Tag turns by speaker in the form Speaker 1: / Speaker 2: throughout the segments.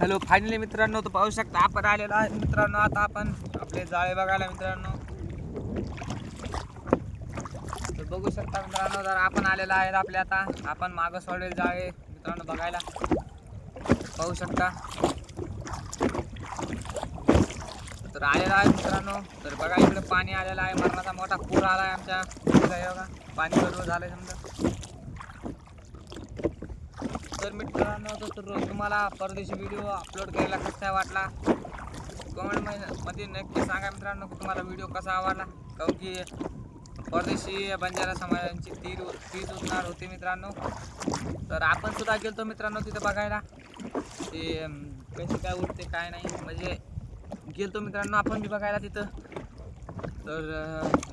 Speaker 1: Hello finally मित्रांनो तर पाहू शकता आपण आलेलो आहे. मित्रांनो आता आपण आपले जाळे बघायला मित्रांनो. तर बघू शकता मित्रांनो जर आपण आलेलो आहे आपले आता आपण मागं सोडेल जाळे मित्रांनो बघायला. पाहू शकता. तर आलेला आहे मित्रांनो तर बघा इकडे पाणी आलेलं आहे. मरणाचा मोठा पूर आला आहे आमच्या. बघा पाणी बरोबर झालं समजा. तर मित्रांनो तर तुम्हाला परदेशी व्हिडिओ अपलोड करायला कसा काय वाटला? कमेंटमध्ये नक्की सांगा मित्रांनो तुम्हाला व्हिडिओ कसा आवडला? कारण की परदेशी बंजारा समाजांची तीर तीज उठणार होती मित्रांनो. तर आपण सुद्धा गेलतो मित्रांनो तिथं बघायला. ते कसे काय उठते काय नाही. म्हणजे गेलतो मित्रांनो आपण बी बघायला तिथं. तर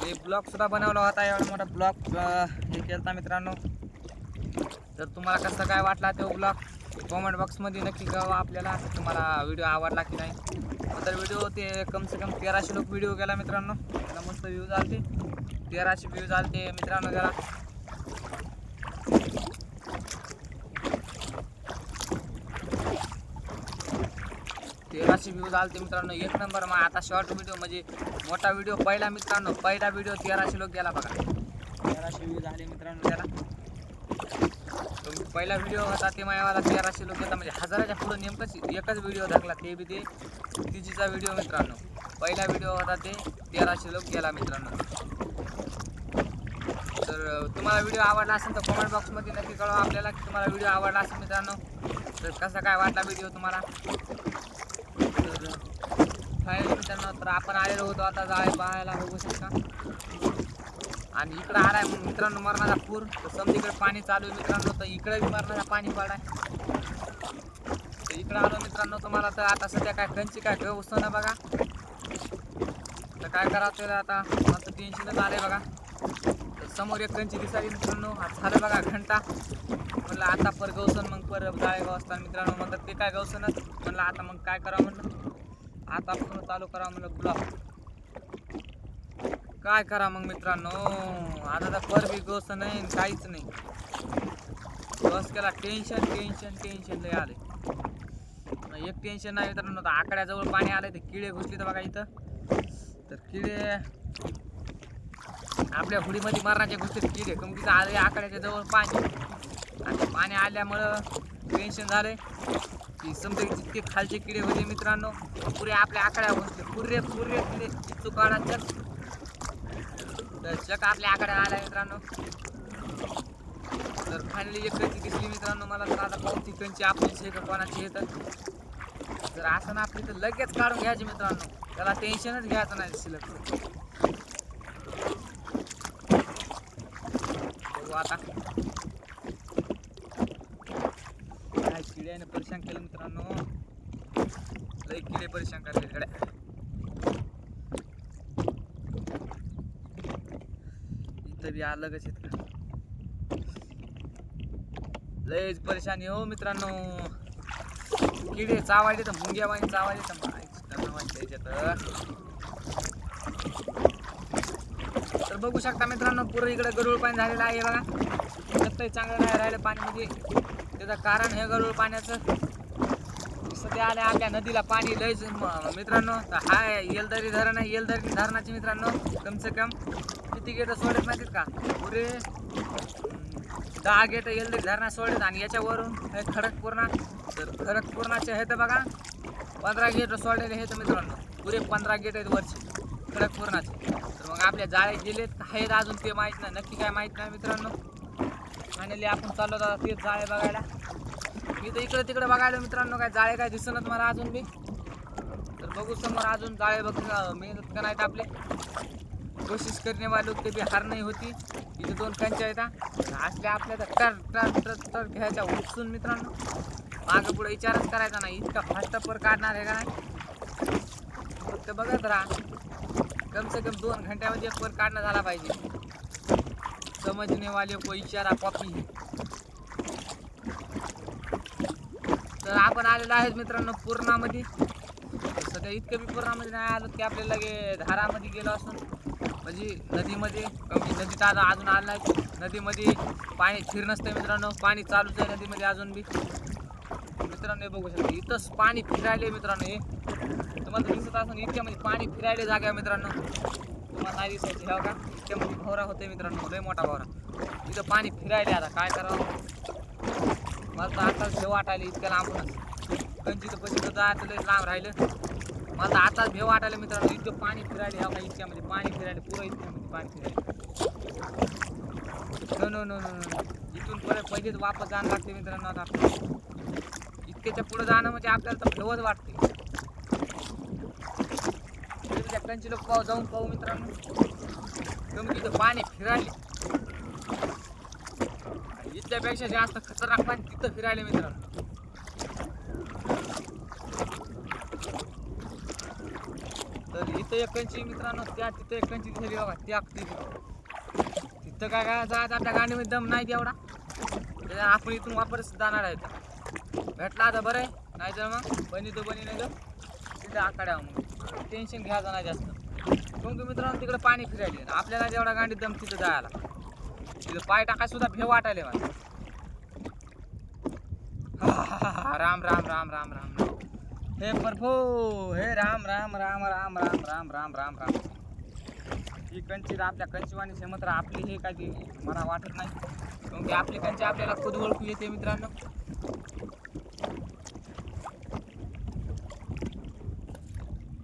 Speaker 1: हे ब्लॉगसुद्धा ब्लॉग सुद्धा बनवला होता एवढा मोठा ब्लॉग हे केलता मित्रांनो. तर तुम्हाला कसं काय वाटला तो ब्लॉग कॉमेंट बॉक्समध्ये नक्की कळवा आपल्याला तुम्हाला व्हिडिओ आवडला की नाही. तर व्हिडिओ ते कम से कम तेराशे लोक व्हिडिओ गेला मित्रांनो. त्याला मस्त व्ह्यूज आलते तेराशे व्ह्यूज आलते मित्रांनो त्याला. तेराशे व्ह्यूज आलते मित्रांनो. एक नंबर मग आता शॉर्ट व्हिडिओ म्हणजे मोठा व्हिडिओ पहिला मित्रांनो. पहिला व्हिडिओ तेराशे लोक गेला बघा. तेराशे व्ह्यूज आले मित्रांनो त्याला. पहिला व्हिडिओ होता ते माझ्यावाला तेराशे लोक येतात म्हणजे हजाराच्या पुढं नेमकंच एकच व्हिडिओ टाकला ते बी ते. तिजीचा व्हिडिओ मित्रांनो. पहिला व्हिडिओ होता ते तेराशे लोक गेला मित्रांनो. तर तुम्हाला व्हिडिओ आवडला असेल तर कमेंट बॉक्समध्ये नक्की कळवा आपल्याला की तुम्हाला व्हिडिओ आवडला असेल मित्रांनो. तर कसा काय वाटला व्हिडिओ तुम्हाला? तर फायनल मित्रांनो तर आपण आलेलो होतो आता जाळे पाहायला बघू शकता. आणि इकडं आलाय मग मित्रांनो मरणाचा पूर. तर समजीकडे पाणी चालू आहे मित्रांनो तर इकडे बी मरणाचा पाणी पडाय. तर इकडं आलो मित्रांनो तुम्हाला तर आता सध्या काय कंची काय गवस्त ना बघा. तर काय करायचं आहे आता? मस्त टेन्शनच आलं बघा. तर समोर एक कंची दिसाली मित्रांनो. आज झालं बघा घंटा. म्हणलं आता पर गवसन मग पर जाळे असतात मित्रांनो म्हणतात ते काय गवसनच म्हणलं आता मग काय करावं म्हणलं? आता पूर्ण चालू करावं म्हणलं गुलाब काय करा मग मित्रांनो? आता तर पर बी गोष्ट नाही काहीच नाही. बस केला टेन्शन टेन्शन टेन्शन लय आले एक टेन्शन नाही मित्रांनो तर आकड्याजवळ पाणी आलं ते किडे घुसले तर बघा इथं. तर किडे आपल्या हुडीमध्ये मरणाच्या घुसले किडे. कमकीचं तिथं आले आकड्याच्या जवळ पाणी. आणि पाणी आल्यामुळं टेन्शन झालंय. की समजा जितके खालचे किडे होते मित्रांनो पुरे आपल्या आकड्या घुसले. पुरे पुरे किडे चुकाडाच्या तर चक आपल्या आकडे आला मित्रांनो. तर फायनली एक कंची दिसली मित्रांनो मला. तर आता पाहून ती कंची आपलीच का कोणाची आहे तर. जर असं ना आपली तर लगेच काढून घ्यायची मित्रांनो. त्याला टेन्शनच घ्यायचं नाही सिलेक्ट आता. काय किड्याने परेशान केलं मित्रांनो. लई किडे परेशान करते इकडे. इथं बी आहेत का? लयच परेशानी हो मित्रांनो. किडे चावायचे तर मुंग्या वाणी चावायचे तर त्याच्यात तर. बघू शकता मित्रांनो पुरं इकडे गरुळ पाणी झालेलं आहे बघा. सत्ताही चांगलं नाही राहिलं पाणी म्हणजे. त्याचं कारण हे गरुळ पाण्याचं. सध्या आल्या आपल्या नदीला पाणी लयच मित्रांनो तर हाय येलदरी धरण आहे येलदरी धरणाचे मित्रांनो कम से कम किती गेट सोडत नाहीत का? पुरे दहा गेट येलदरी धरणा सोडत आणि याच्यावरून हे खडकपूर्णा तर खडकपूर्णाचे आहेत बघा पंधरा गेट सोडलेले आहेत मित्रांनो. पुरे पंधरा गेट आहेत वरचे खडकपूर्णाचे. तर मग आपल्या जाळे गेलेत आहेत अजून ते माहीत नाही नक्की काय माहीत नाही मित्रांनो. फायनली आपण चाललो आता तेच जाळे बघायला. मी तर इकडे तिकडे बघायला मित्रांनो काय जाळे काय दिसणार मला अजून बी. तर बघू समोर अजून जाळे बघ मेहनत करायचं आपले. कोशिश करने वाले ते भी हार नाही होती. इथे दोन कंच्या येतात असल्या आपल्या तर टर टर टर टर घ्यायच्या उपसून मित्रांनो. मागं पुढे विचारच करायचा नाही इतका फास्ट पर काढणार आहे का नाही? फक्त बघत राहा. कम से कम दोन घंट्यामध्ये एक पर काढणं झाला पाहिजे. समजने वाले को इशारा कॉपी तर आपण आलेलो आहेत मित्रांनो पूर्णामध्ये. सध्या इतकं बी पूर्णामध्ये नाही आलो की आपल्याला लगे धारामध्ये गेलो असून म्हणजे नदीमध्ये कमी नदीत आता अजून आलं नाही. नदीमध्ये पाणी स्थिर नसतं मित्रांनो. पाणी चालूच आहे नदीमध्ये अजून बी. मित्रांनो हे बघू शकता. इथंच पाणी फिरायले मित्रांनो हे. तुम्हाला दिसत इतक्या म्हणजे पाणी फिरायले जागा आहे मित्रांनो. तुम्हाला नाही दिसायची हे का इतक्यामध्ये म्हणजे भवरा होते मित्रांनो. लय मोठा भवरा. इथं पाणी फिरायले आता. काय करावं? मला तर आता भेव वाटायला इतक्या लांबूनच. कंची तर पैसे जायचं लय लांब राहिलं. मला तर आताच भेव वाटायला मित्रांनो इतकं पाणी फिरायले ह्या इतक्यामध्ये? पाणी फिरायले पुरं इतक्यामध्ये पाणी फिरायले. नो नो नो नो इथून परत पहिलेच वापस जाणं लागते मित्रांनो आता. इतक्याच्या पुढे जाणं म्हणजे आपल्याला तर भेवच वाटते. त्यांची लोक पाहू जाऊन पाहू मित्रांनो. तुम्ही तिथं पाणी फिरायले. इथल्यापेक्षा जास्त खतरनाक पाणी तिथं फिरायले मित्रांनो. तिथं इथं कंची मित्रांनो त्या तिथं एक झाली बघा त्या तिथं तिथं काय काय जायचं आपल्या गाडीमध्ये दम नाही तेवढा. आपण इथून वापरच जाणार आहे भेटला आता बरं आहे नाही तर मग बनी तो बनी नाही तर तिथं आकाड्या मग टेन्शन घ्यायचं नाही जास्त. काऊन की मित्रांनो तिकडे पाणी फिरायले आपल्याला जेवढा गांडी दम तिथं जायला. तिथं पाय टाकाय सुद्धा भेव वाटायले मला. राम राम राम राम राम राम. हे प्रभू हे राम राम राम राम राम राम राम राम राम. ही कंची आपल्या कंचीवाणी समत्र आपली हे काही मला वाटत नाही. कारण की आपली कंची आपल्याला खुद ओळखू येते मित्रांनो.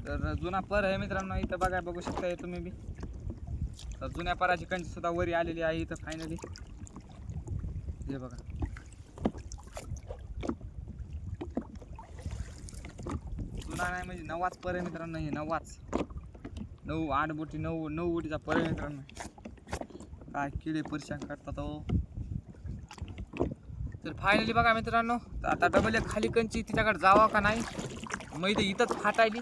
Speaker 1: तर जुना पर आहे मित्रांनो इथं बघाय बघू शकता तुम्ही बी. तर जुन्या पराची कंची सुद्धा वरी आलेली आहे इथं फायनली हे बघा. जुना नाही म्हणजे नवाच पर आहे मित्रांनो हे नवाच. नऊ आठ बोटी नऊ नऊ बोटीचा पर आहे मित्रांनो. काय किडे परेशान करतात हो. तर फायनली बघा मित्रांनो आता डबल एक खाली कंची तिच्याकडे जावा का नाही? मग इथं इथंच फाटायली.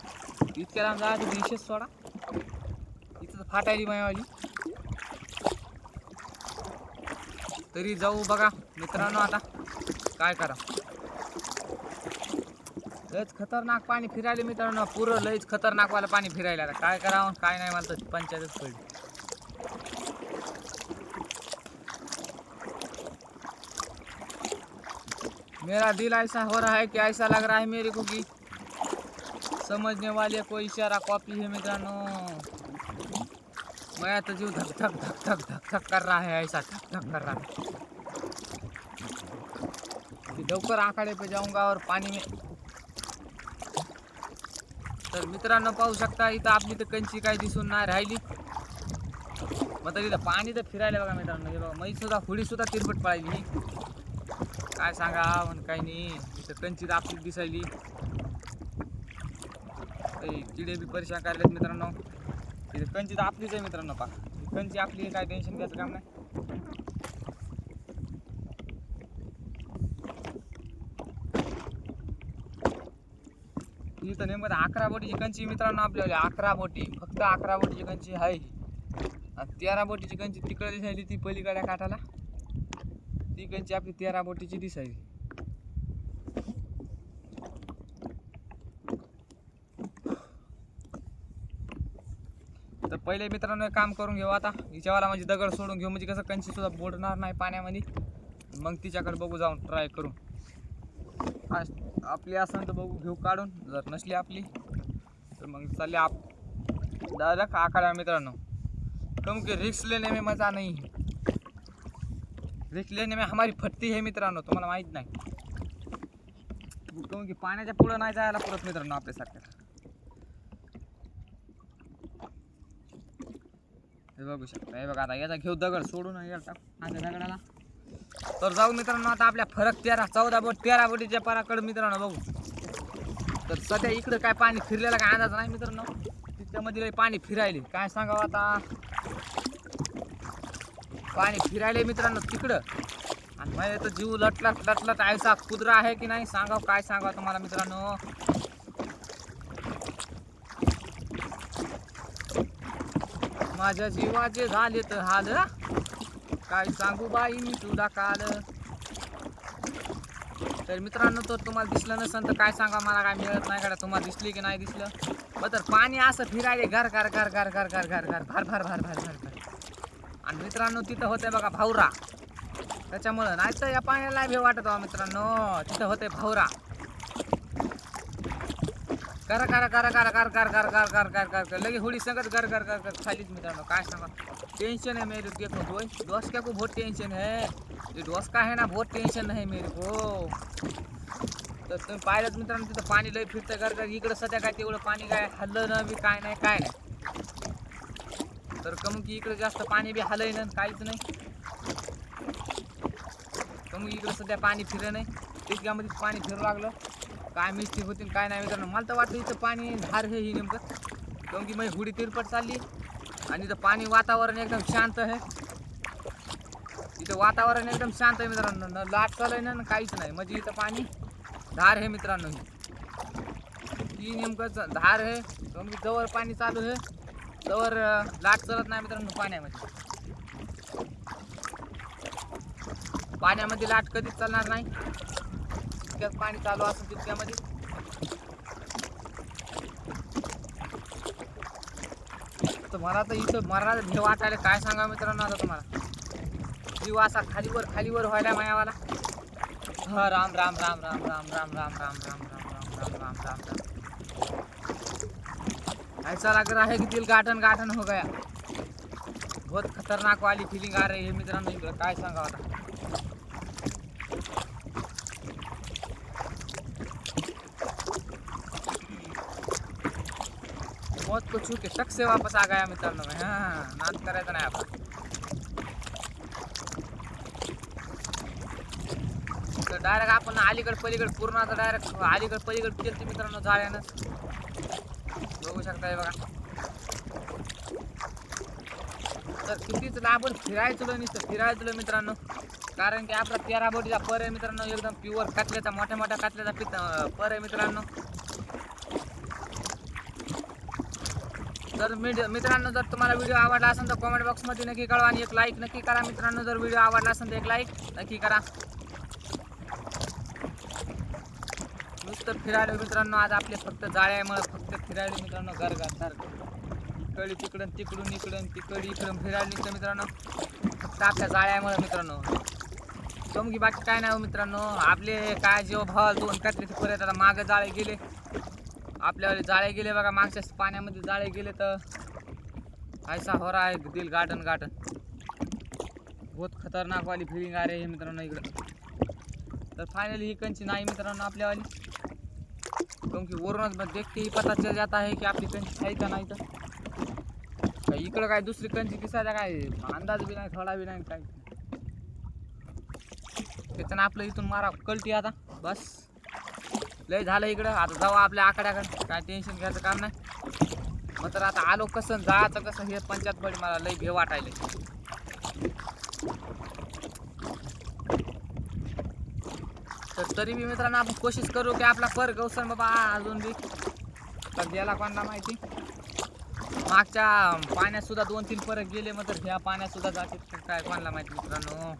Speaker 1: इतक्या लांब जायचं विशेष सोडा. इथं फाटायली मायावाली. तरी जाऊ बघा मित्रांनो आता. काय करा? लयच खतरनाक पाणी फिरायला मित्रांनो. पुरं लयच खतरनाक वाला पाणी फिरायला आता. काय करावं काय नाही मला तर पंचायतच पडली. मेरा दिल ऐसा हो रहा है कि ऐसा लग रहा है मेरे को कि समझने वाले को इशारा कॉपी है मित्रांनो. मैं तो जीव धक धक धक धक धक धक कर रहा है ऐसा धक धक कर रहा है। लवकर आखाडे पे जाऊंगा और पाणी में तर मित्रांनो पाहू शकता इथं आपली तर कंची काही दिसून नाही राहिली. मग तर इथं पाणी तर फिरायला बघा मित्रांनो हे बघा मै सुद्धा हुडी सुद्धा तिरपट पाळली काय सांगा म्हण काही नाही. इथं कंची तर आपली दिसायली. किडे बी परेशान करायलेत मित्रांनो. इथं कंची तर आपलीच आहे मित्रांनो पा कंची आपली काय टेन्शन घ्यायचं काम नाही. तर नेमकं अकरा बोटीची कंची मित्रांनो आपल्याला अकरा बोटी फक्त अकरा बोटीची कंची आहे ही. तेरा बोटीची कंची तिकडे दिसायली ती पलीकडल्या काठाला. ती कंची आपली तेरा बोटीची दिसायली. तर पहिले मित्रांनो एक काम करून घेऊ आता. हिच्यावाला म्हणजे दगड सोडून घेऊ. म्हणजे कसं कंची सुद्धा बोडणार नाही पाण्यामध्ये. मग तिच्याकडे बघू जाऊन ट्राय करू आपली असेल तर बघू घेऊ काढून. जर नसली आपली तर मग चालले आप डायरेक्ट आखाड्या मित्रांनो. क्योंकि रिक्स लेने में मज़ा नाही. रिक्स लेने में हमारी फटती है मित्रांनो तुम्हाला माहीत नाही. क्योंकि पाण्याच्या पुढं नाही जायला परत मित्रांनो आपल्यासारख्या. हे बघू शकता हे बघा आता याचा घेऊ दगड सोडून याला टाक. माझ्या दगडाला. तर जाऊ मित्रांनो आता आपल्या फरक तेरा चौदा बोट तेरा बोटीच्या पराकडे मित्रांनो बघू. तर सध्या इकडं काय पाणी फिरलेला काय अंदाज नाही मित्रांनो. तिच्यामध्ये पाणी फिरायले. काय सांगावं आता? पाणी फिरायले मित्रांनो तिकडं. आणि माझ्या तर जीव लटलट लटलट आयचा कुदरा आहे की नाही सांगावं काय सांगावं तुम्हाला मित्रांनो? माझ्या जीवाचे झाले तर हाल काय सांगू बाई मी तुला काल तर मित्रांनो तर तुम्हाला दिसलं नसेल तर काय सांगा मला काय मिळत नाही का तुम्हाला दिसली की नाही दिसलं मग तर पाणी असं फिरायले घर घर घर घर घर घर घर घर भर भर भर भर घर भर आणि मित्रांनो तिथं होते बघा भावरा त्याच्यामुळं नाही तर या पाण्याला भेव वाटत बा मित्रांनो तिथं होते भावरा करा करा करा करा कर कर कर कर कर कर कर कर लगे होळी संगत घर कर कर कर खालीच मित्रांनो काय सांगा टेंशन है मेरे देखो दोस्त डोसक्या को बहुत टेंशन है? ये डोसका है ना बहुत टेंशन है मेरे को। तर तुम्ही पाहिलं मित्रांनो तिथं पाणी लय फिरतं कर कर इकडं सध्या काय तेवढं पाणी काय हल्लं ना बी काय नाही काय नाही. तर कमू की इकडं जास्त पाणी बी हलय ना काहीच नाही. कमी इकडं सध्या पाणी फिरलं नाही. तितक्यामध्ये पाणी फिरू लागलं. काय मिस्टेक होती काय नाही मित्रांनो. मला तर वाटतं इथं पाणी धार हे ही नेमकं. काऊन की माझी हुडी तिरपट चालली. आणि इथं पाणी वातावरण एकदम शांत आहे. इथं वातावरण एकदम शांत आहे मित्रांनो. न लाट चालय ना काहीच नाही. म्हणजे इथं पाणी धार आहे मित्रांनो ही. ती नेमकं धार आहे. काऊन म्हणजे जवळ पाणी चालू आहे. जवळ लाट चालत नाही मित्रांनो पाण्यामध्ये. पाण्यामध्ये लाट कधीच चालणार नाही. जितक्यात पाणी चालू असेल तितक्यामध्ये. मला तर इथं मला भेव वाटायला काय सांगा मित्रांनो आता तुम्हाला जीव असा खालीवर खालीवर व्हायला मायावाला हा राम राम राम राम राम राम राम राम राम राम राम राम राम राम राम ऐसा लग रहा है कि दिल गाठन गाठन हो गया बहुत खतरनाक वाली फीलिंग आ रही है मित्रांनो इकडं काय सांगा आता को छू के शक से वापस आ गया मित्रांनो मैं। हाँ नाद करायचं नाही आपण तर डायरेक्ट आपण अलीकड पलीकड पूर्ण आता डायरेक्ट अलीकड पलीकड केलं मित्रांनो जाळ्यानं. बघू शकताय बघा. तर कितीच आपण फिरायचो नुसतं फिरायचलो मित्रांनो. कारण की आपला तेरा बोटीचा पर आहे मित्रांनो एकदम प्युअर कातल्याचा मोठ्या मोठ्या कातल्याचा पित पर आहे मित्रांनो. तर मित्रांनो जर तुम्हाला व्हिडिओ आवडला असेल तर कॉमेंट बॉक्समध्ये नक्की कळवा आणि एक लाईक नक्की करा. मित्रांनो जर व्हिडिओ आवडला असेल तर एक लाईक नक्की करा. नुसतं फिरायला मित्रांनो आज आपले फक्त जाळ्यामुळे फक्त फिरायलो मित्रांनो घर सारखं इकडे तिकडून तिकडून इकडून तिकडे इकडून फिरायला निघतं मित्रांनो. फक्त आपल्या जाळ्यामुळे मित्रांनो. समकी बाकी काय नाही हो मित्रांनो. आपले काय जेव्हा भाव दोन कात्रीचे परत आता मागं जाळे गेले. आपल्यावाले जाळे गेले बघा मागच्या पाण्यामध्ये जाळे गेले तर. ऐसा हो रहा है दिल गार्डन गार्डन. बहुत खतरनाक वाली फिलिंग आ रही है मित्रांनो इकडं. तर फायनली ही कंची नाही मित्रांनो आपल्यावाली. क्योंकि वरूनच देखते ही पता चल जाता है की आपली कंची आहे का नाही तर. इकडं काय दुसरी कंची दिसायला काय अंदाज बी नाही थोडा बी नाही काय. त्याच्यानं आपलं इथून मारा कलटी आता बस. लय झालं इकडं. आता जाऊ आपल्या आकड्याकडे काय टेन्शन घ्यायचं काम नाही. मग तर आता आलो कसं जायचं कसं हे पंचायत पडी मला लय भे वाटायले तर तरी बी मित्रांनो आपण कोशिश करू की आपला पर गौसन बाबा अजून बी. तर गेला कोणाला माहिती? मागच्या पाण्यात सुद्धा दोन तीन परत गेले मग तर ह्या पाण्यात सुद्धा जाते काय कोणाला माहिती मित्रांनो?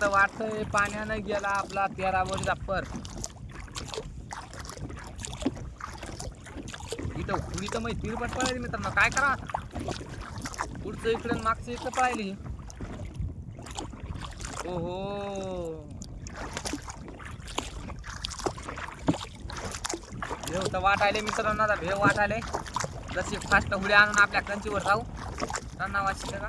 Speaker 1: आता वाटतंय पाण्यानं गेला आपला तेरा वरचा पर इथं हुडी तर मग तिरपट पळायली मित्रांनो. काय करा? पुढचं इकडे मागचं इकडं पळायली ओहो. भेव तर वाटायले मित्रांनो. आता भेव वाटायले जशी फास्ट हुडी आणून आपल्या कंचीवर जाऊ. त्यांना वाचते का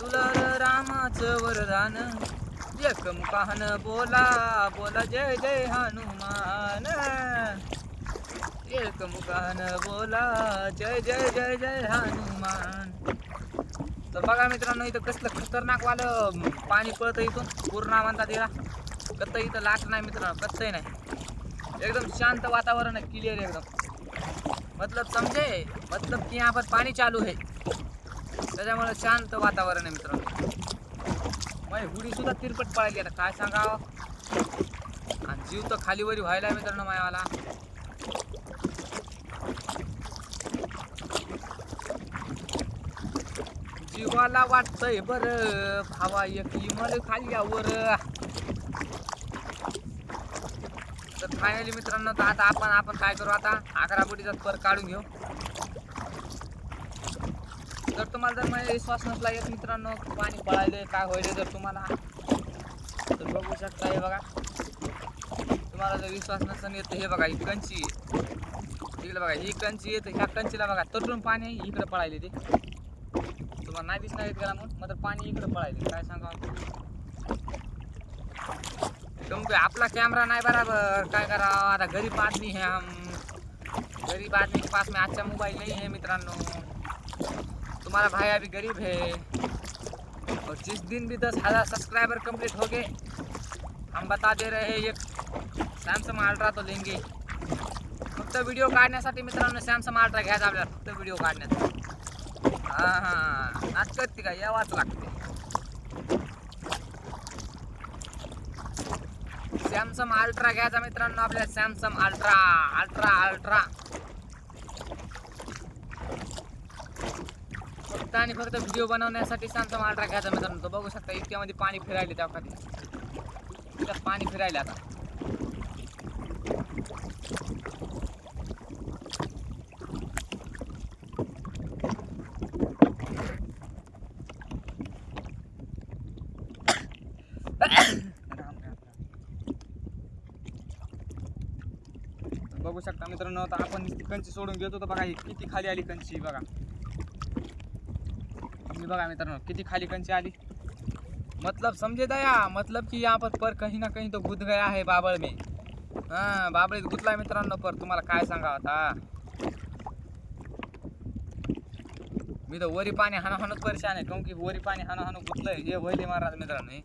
Speaker 1: तुला र रामाचं वरदान. एकम पाहन बोला बोला जय जय हनुमान. एकम पाहन बोला जय जय जय जय हनुमान. तर बघा मित्रांनो इथं कसलं खतरनाक वालं पाणी पळतं इथून. पूर्ण म्हणतात तिला. कत्त इथं लाट नाही मित्रांनो कत्तही नाही. एकदम शांत वातावरण आहे क्लिअर एकदम. मतलब समजे मतलब की यहाँ पर पाणी चालू आहे. त्याच्यामुळे शांत वातावरण आहे मित्रांनो. माझी हुडी सुद्धा तिरपट पळाली आता. काय सांगावं? आणि जीव तर खालीवरी व्हायला मित्रांनो मायावाला. जीवाला वाटतंय बर. भावा एक इमल खाली यावर तर फायनली मित्रांनो तर आता आपण आपण काय करू आता? अकरा बोटीचा पर काढून घेऊ जर तुम्हाला जर माझ्या विश्वास नसला एक मित्रांनो पाणी पळायले काय होईल जर तुम्हाला. तर बघू शकता हे बघा. तुम्हाला जर विश्वास नसेल येत हे बघा ही कंची. आहे. इकडे बघा ही कंची येते ह्या कंचीला बघा तटून पाणी आहे, इकडे पळायले ते. तुम्हाला नाही दिसणार येत गेला म्हणून मग पाणी इकडे पळायले. काय सांगा क्योंकि आपला कॅमेरा नाही बराबर. काय करावं? आता गरीब आदमी है हम. गरीब आदमी के पास में अच्छा मोबाइल नाही आहे मित्रांनो. तुम्हारा भाई अभी गरीब है। और जिस दिन भी दस हज़ार सब्सक्राइबर कंप्लीट हो गए हम बता दे रहे हैं एक सॅमसंग अल्ट्रा तो लेंगे। फक्त व्हिडिओ काढण्यासाठी मित्रांनो सॅमसंग अल्ट्रा घ्यायचा आपल्याला फक्त व्हिडिओ काढण्यासाठी हां हां नाच करते का यावाच लागते. सॅमसंग अल्ट्रा घ्यायचा मित्रांनो आपल्या सॅमसंग अल्ट्रा अल्ट्रा अल्ट्रा फक्त आणि फक्त व्हिडिओ बनवण्यासाठी सॅमसंग अल्ट्रा घ्यायचा मित्रांनो. तो बघू शकता इतक्यामध्ये पाणी फिरायले त्या खाली त्यात पाणी फिरायले आता. बघू शकता मित्रांनो आता आपण कंची सोडून घेतो तर बघा किती खाली आली कंची बघा. बघा मित्रांनो किती खाली कंची आली. मतलब समझे दया मतलब की यहाँ पर पर कहीं ना कहीं तो गुद गया है बाबळ में. हां बाबळीत गुतला मित्रांनो पर तुम्हाला काय सांगा आता? मी तर वरी पाणी हाणं हाणूच परेशान आहे काऊन की वरी पाणी हाणं हाणू गुतलंय हे वैले महाराज मित्रांनो हे.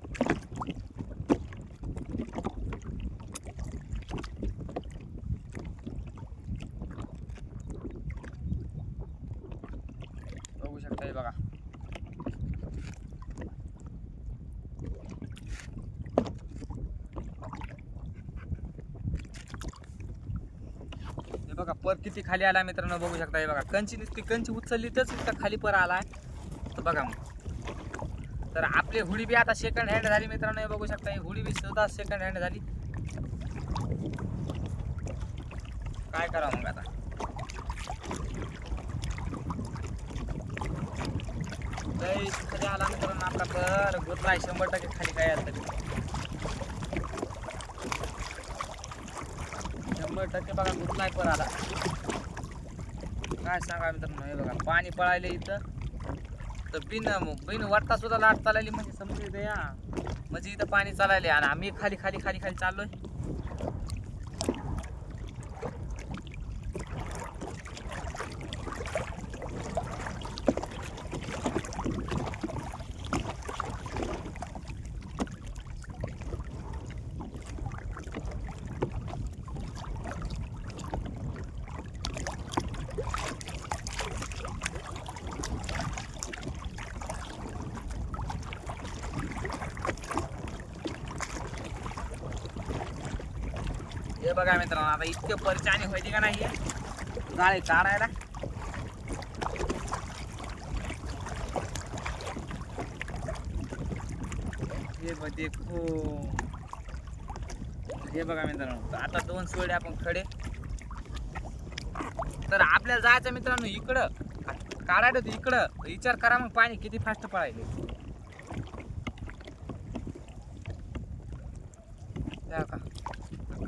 Speaker 1: बघू शकता हे बघा हे बघा पर किती खाली आला मित्रांनो बघू शकता. हे बघा कंची नुसती कंची उचलली तरच इतका खाली पर आलाय तर बघा मग. तर आपली हुडी बी आता सेकंड हँड झाली मित्रांनो हे बघू शकता. ही हुडी बी सुद्धा सेकंड हँड झाली. काय करावं मग आता? खाली आला मित्रांनो आपला कर गुतला शंभर टक्के खाली काय आलं तरी. शंभर टक्के बघा गुतलाय पर आला. काय सांगा मित्रांनो हे बघा पाणी पळायले इथं. तर बिन बिन वाटता सुद्धा लाट चालली म्हणजे समजू दे या म्हणजे इथं पाणी चालायले आणि आम्ही खाली खाली खाली खाली चाललोय. बघा मित्रांनो आता इतके परचानी व्हायची का नाही गाळे काढायला. हे बघ देखो हे बघा मित्रांनो आता दोन सोडे आपण खडे. तर आपल्याला जायचं मित्रांनो इकडं. काढायचं इकडं. विचार करा मग पाणी किती फास्ट पळायले त्या का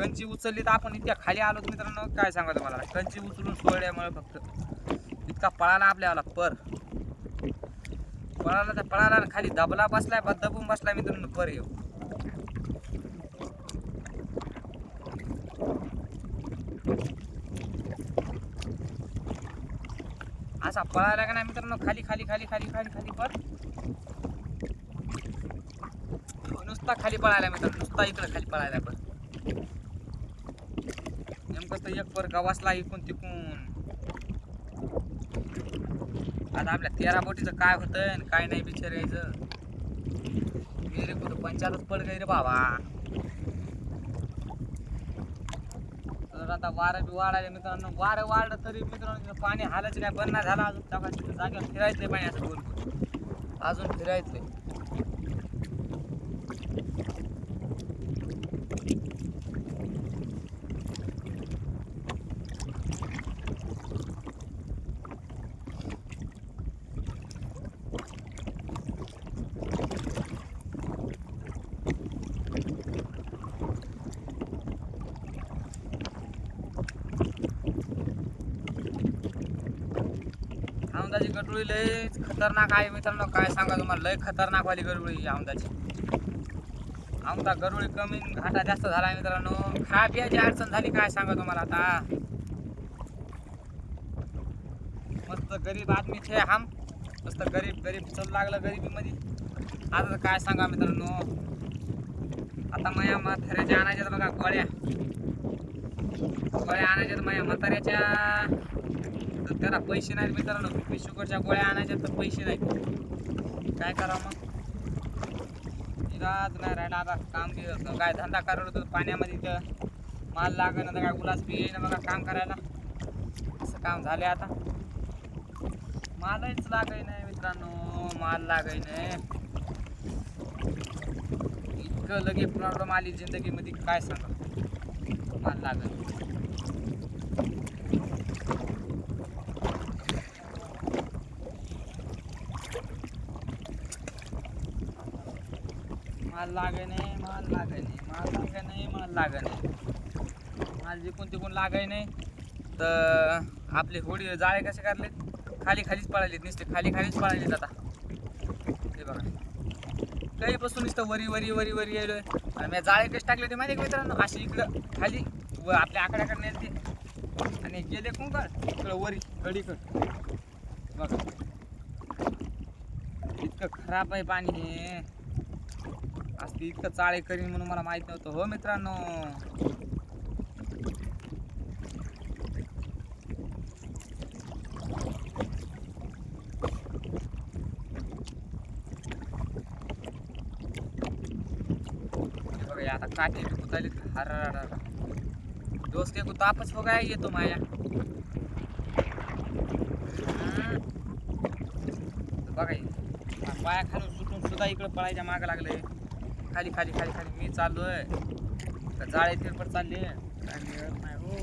Speaker 1: कंची उचलली तर आपण इतक्या खाली आलो तर मित्रांनो. काय सांगा तुम्हाला? कंची उचलून सोडल्यामुळे फक्त. इतका पळाला आपल्याला पर. पळाला तर पळाला खाली दबला बसलाय दबून बसलाय मित्रांनो पर येऊ असा पळायला का नाही मित्रांनो? खाली खाली खाली खाली खाली खाली पर. नुसता खाली पळायला मित्रांनो नुसता इकडे खाली पळायला पण फक्त एक परका वाचला इकून तिकून. आता आपल्या तेरा बोटीचं काय होत आणि काय नाही बिचारायचं मी रे कुठं पंचायतच पड गई रे बाबा. तर आता वारं बी वाढायला मित्रांनो. वारं वाढलं तरी मित्रांनो पाणी हालायचं नाही. बंद नाही झाला अजून. जागेवर फिरायचंय पाणी असं बोल अजून फिरायचंय. खतरनाक आहे मित्रांनो काय सांगा तुम्हाला? लय खतरनाक वाली गरुळी आमदाची आमदा गरुळी कमी घाटा जास्त झाला आहे मित्रांनो. खा पियाची अडचण झाली काय सांगा तुम्हाला आता? मस्त गरीब आदमी छे हम. मस्त गरीब गरीब चल लागलं गरिबीमध्ये. आता तर काय सांगा मित्रांनो? आता माया म्हाताऱ्याच्या आणायच्यात बघा गोळ्या. गोळ्या आणायच्यात माया म्हाताऱ्याच्या. तर त्याला पैसे नाहीत मित्रांनो बीपी शुगरच्या गोळ्या आणायच्या तर पैसे नाहीत काय करा मग? इलाज नाही राहिला आता काम बी काय धंदा करत होतो पाण्यामध्ये इथं. माल लागणं तर काय उलास बी येईन बघा काम करायला. असं काम झाले आता. मालच लागाय नाही मित्रांनो माल लागाय नाही इतकं लगे प्रॉब्लेम आली जिंदगीमध्ये काय सांगा माल लागत माल लागे नाही माल लागाय नाही माल लागाय नाही माल लागे नाही. माल जिकून तिकून लागाय नाही तर आपले होडी जाळे कसे काढले खाली खालीच पळालेत नुसते खाली खालीच पळालेत आता. हे बघा. काही बसून नुसतं वरी वरी वरी वरी येलोय आणि मी जाळे कसे टाकले ते माहिती मित्रांनो? असे इकडं खाली व आपल्या आकड्याकडे नेलते आणि गेले कोण का इकडं वरी कडीकड बघा. इतकं खराब आहे पाणी हे. ते इतकं चाळे करीन म्हणून मला माहीत नव्हतं. हो मित्रांनो. आता काठी कुताली हर दोस्त के तापच हो गया ये तो माया बघा पाया खालून सुटून सुद्धा इकडे पळायच्या मागं लागले खाली खाली खाली खाली. मी चाललोय. जाळीतील पण चालले. नाही हो.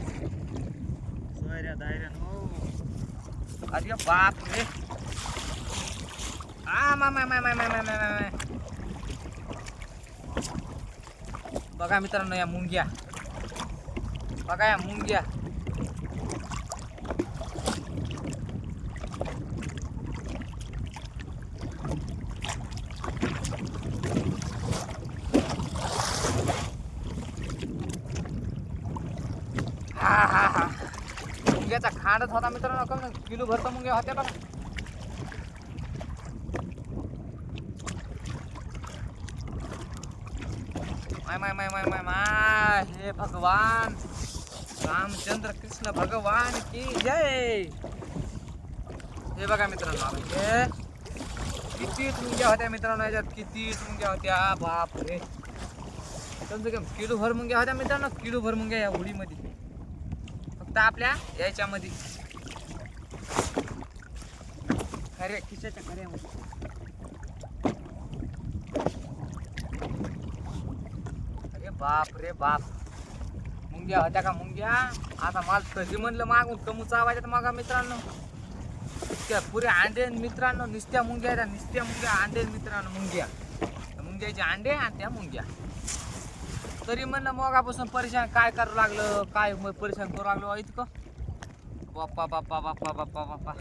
Speaker 1: सोयऱ्या हो. अरे बाप रे आ बघा मित्रांनो या मुंग्या. बघा या मुंग्या. हा हा हा मुंग्याचा खांडच होता मित्रांनो. कमी किलो भरतो मुंग्या होत्या बघा. माय माय माय माय माय माय. हे भगवान. रामचंद्र कृष्ण भगवान की जय. हे बघा मित्रांनो आता हे कितीच मुंग्या होत्या मित्रांनो याच्यात. कितीच मुंग्या होत्या. बाप रे समजा काय किलो भर मुंग्या होत्या मित्रांनो. किलो भर मुंग्या या होडीमध्ये फक्त आपल्या याच्यामध्ये. खऱ्या खिशाच्या खऱ्यामध्ये. अरे बाप रे बाप. मुंग्या होत्या का मुंग्या? आता माल कधी म्हणलं मागून? कमूचा आवाज येत मागा मित्रांनो. त्या पुरे अंडे मित्रांनो नुसत्या मुंग्या त्या मुंग्या अंडे मित्रांनो मुंग्या. मुंग्याचे अंडे आणि त्या मुंग्या. तरी म्हणलं मगापासून परेशान काय करावं लागलं काय मग परेशान करू लागलो इतकं. बाप्पा बाप्पा बाप्पा बाप्पा बाप्पा.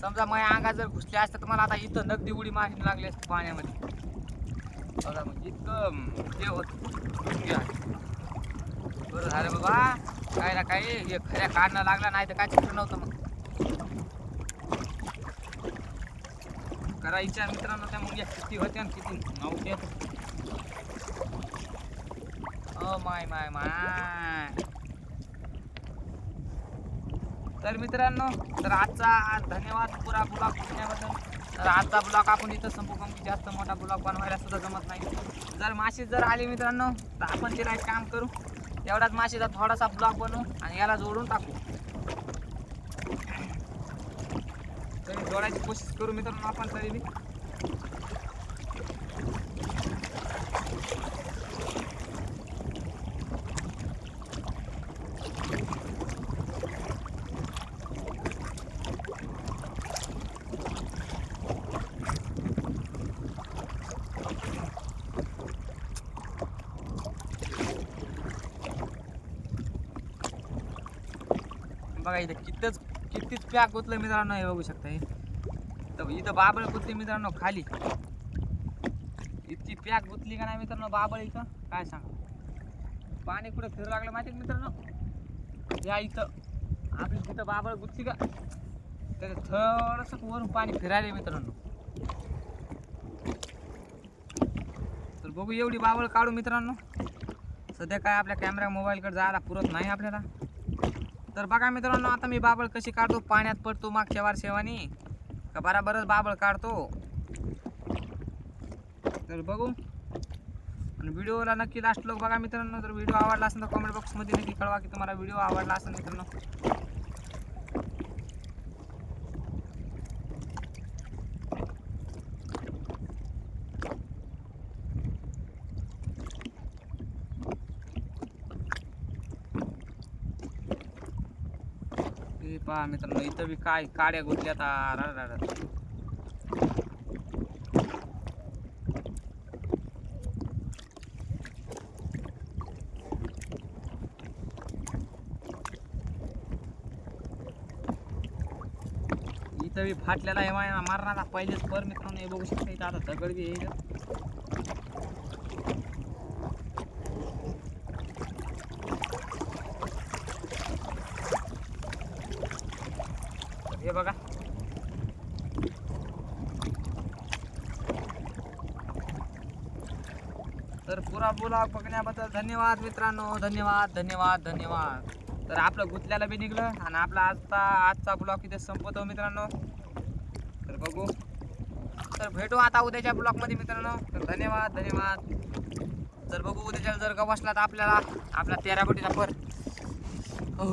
Speaker 1: समजा माझ्या अंगात जर घुसले असतं तर मला आता इथं नगदी उडी मारणी लागली असते पाण्यामध्ये. बघा म्हणजे इतकं हे होत बरं झालं बाबा. काय ना काय हे खऱ्या काढणं लागला नाही तर काय चित्र नव्हतं मग. करा इच्छा मित्रांनो त्या मुंग्या किती होत्या किती नव्हत्या. ओ माय माय माय. तर मित्रांनो तर आजचा धन्यवाद पुरा ब्लॉग बघण्याबद्दल तर आजचा ब्लॉग आपण इथं संपू कारण की जास्त मोठा ब्लॉग बनवायला सुद्धा जमत नाही. जर मासे जर आली मित्रांनो तर आपण तिला एक काम करू. एवढाच माशीचा थोडासा ब्लॉग बनवू आणि याला जोडून टाकू. तरी जोडायची कोशिश करू मित्रांनो आपण तरी बी बघा इथं कितीच कितीच पॅक गुतलं मित्रांनो हे बघू शकता हे. तर इथं बाबळ गुतली मित्रांनो खाली. इतकी पॅक गुतली का नाही मित्रांनो बाबळ इथं? काय सांगा? पाणी कुठं फिरू लागलं माहिती मित्रांनो? या इथं. आपली तिथं बाबळ गुतली का? त्याच्या थोडंसं वरून पाणी फिरायला मित्रांनो. तर बघू एवढी बाबळ काढू मित्रांनो. सध्या काय आपल्या कॅमेरा मोबाईलकडे जायला पुरत नाही आपल्याला. तर बघा मित्रांनो आता मी बाबळ कशी काढतो? पाण्यात पडतो मागच्या वारशेवानी. का बराबरच बाबळ काढतो. तर बघू. आणि व्हिडिओला नक्की लास्ट लोक बघा मित्रांनो. जर व्हिडिओ आवडला असेल तर कॉमेंट बॉक्समध्ये नक्की कळवा की तुम्हाला व्हिडिओ आवडला असेल मित्रांनो हे पहा मित्रांनो इथं बी काय काड्या गुतल्यात आ, इथं बी फाटलेला आहे मारणारा पहिलेच पर मित्रांनो हे बघू शकता इथं आता दगड बी आहे इथं. हे बघा तर पुरा ब्लॉग धन्यवाद मित्रांनो. धन्यवाद धन्यवाद धन्यवाद. तर आपलं गुतल्याला बी निघलं आणि आपला आजचा आजचा ब्लॉग इथे संपवतो मित्रांनो. तर बघू. तर भेटू आता उद्याच्या ब्लॉगमध्ये मित्रांनो. तर धन्यवाद धन्यवाद. जर बघू उद्याच्या जर का बसला तर आपल्याला आपला तेरा कोटीचा पर. हो